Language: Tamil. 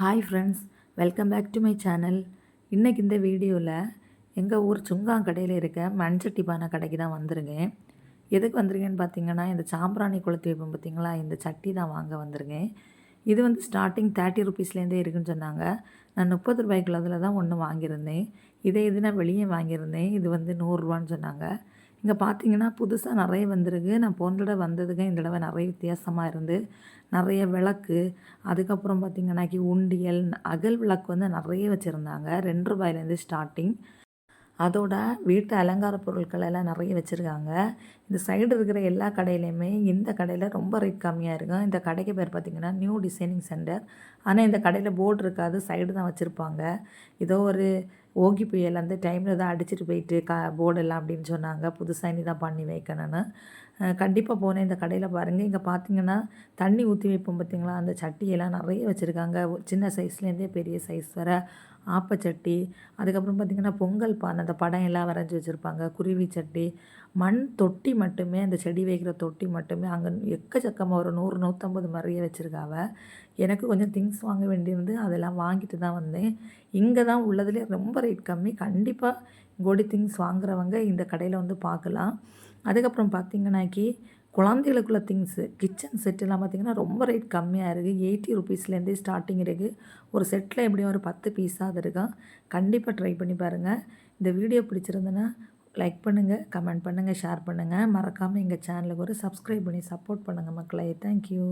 Hi friends welcome back to my channel இன்றைக்கி இந்த வீடியோவில் எங்கள் ஊர் சுங்காங் கடையில் இருக்க மண்சட்டி பானை கடைக்கு தான் வந்திருக்கேன். எதுக்கு வந்திருக்கேன்னு பார்த்தீங்கன்னா இந்த சாம்பிராணி குளத்து வைப்போம் பார்த்தீங்களா இந்த சட்டி தான் வாங்க வந்திருக்கேன். இது வந்து ஸ்டார்டிங் தேர்ட்டி ருபீஸ்லேருந்தே இருக்குன்னு சொன்னாங்க. நான் முப்பது ரூபாய்க்குள்ளதில் தான் ஒன்று வாங்கியிருந்தேன். இதே இது நான் வெளியே வாங்கியிருந்தேன். இது வந்து நூறுரூவான்னு சொன்னாங்க. இங்கே பார்த்தீங்கன்னா புதுசாக நிறைய வந்திருக்கு. நான் போன தடவை வந்ததுக்கு இந்த தடவை நிறைய வித்தியாசமாக இருந்து நிறைய விளக்கு அதுக்கப்புறம் பார்த்திங்கன்னாக்கி உண்டியல் அகல் விளக்கு வந்து நிறைய வச்சுருந்தாங்க. ரெண்டு ரூபாயிலேருந்து ஸ்டார்டிங். அதோட வீட்டு அலங்கார பொருட்கள் எல்லாம் நிறைய வச்சுருக்காங்க. இந்த சைடு இருக்கிற எல்லா கடையிலையுமே இந்த கடையில் ரொம்ப ரேட் கம்மியாக இருக்கும். இந்த கடைக்கு பேர் பார்த்திங்கன்னா நியூ டிசைனிங் சென்டர். ஆனால் இந்த கடையில் போர்டு இருக்காது. சைடு தான் வச்சுருப்பாங்க. ஏதோ ஒரு ஓகி புயல் அந்த டைமில் தான் அடிச்சுட்டு போயிட்டு க போர்டெல்லாம் அப்படின்னு சொன்னாங்க. புதுசாக இனி தான் பண்ணி வைக்கணும்னு கண்டிப்பாக போனேன் இந்த கடையில் பாருங்கள் இங்கே பார்த்தீங்கன்னா தண்ணி ஊற்றி வைப்போம் பார்த்திங்களா அந்த சட்டியெல்லாம் நிறைய வச்சுருக்காங்க. சின்ன சைஸ்லேருந்தே பெரிய சைஸ் வர ஆப்பச்சட்டி அதுக்கப்புறம் பார்த்திங்கன்னா பொங்கல் பானை அந்த படம் எல்லாம் வரைஞ்சி வச்சுருப்பாங்க. குருவி சட்டி மண் தொட்டி மட்டுமே அந்த செடி வைக்கிற தொட்டி மட்டுமே அங்கே எக்கச்சக்கமாக ஒரு நூறு நூற்றம்பது மாதிரியே வச்சுருக்காவ எனக்கு கொஞ்சம் திங்ஸ் வாங்க வேண்டியிருந்து அதெல்லாம் வாங்கிட்டு தான் வந்தேன். இங்கே தான் உள்ளதுலேயே ரொம்ப ரேட் கம்மி. கண்டிப்பாக கொடி திங்ஸ் வாங்குறவங்க இந்த கடையில் வந்து பார்க்கலாம். அதுக்கப்புறம் பார்த்திங்கனாக்கி குழந்தைகளுக்குள்ள திங்ஸு கிச்சன் செட்டுலாம் பார்த்திங்கன்னா ரொம்ப ரேட் கம்மியாக இருக்குது எயிட்டி ருபீஸ்லேருந்தே ஸ்டார்டிங் இருக்குது ஒரு செட்டில் எப்படியும் ஒரு பத்து பீஸாக இருக்கும் கண்டிப்பாக ட்ரை பண்ணி பாருங்கள் இந்த வீடியோ பிடிச்சிருந்தேன்னா லைக் பண்ணுங்கள் கமெண்ட் பண்ணுங்கள் ஷேர் பண்ணுங்கள் மறக்காமல் எங்கள் சேனலுக்கு ஒரு சப்ஸ்கிரைப் பண்ணி சப்போர்ட் பண்ணுங்கள் மக்களே. தேங்க்யூ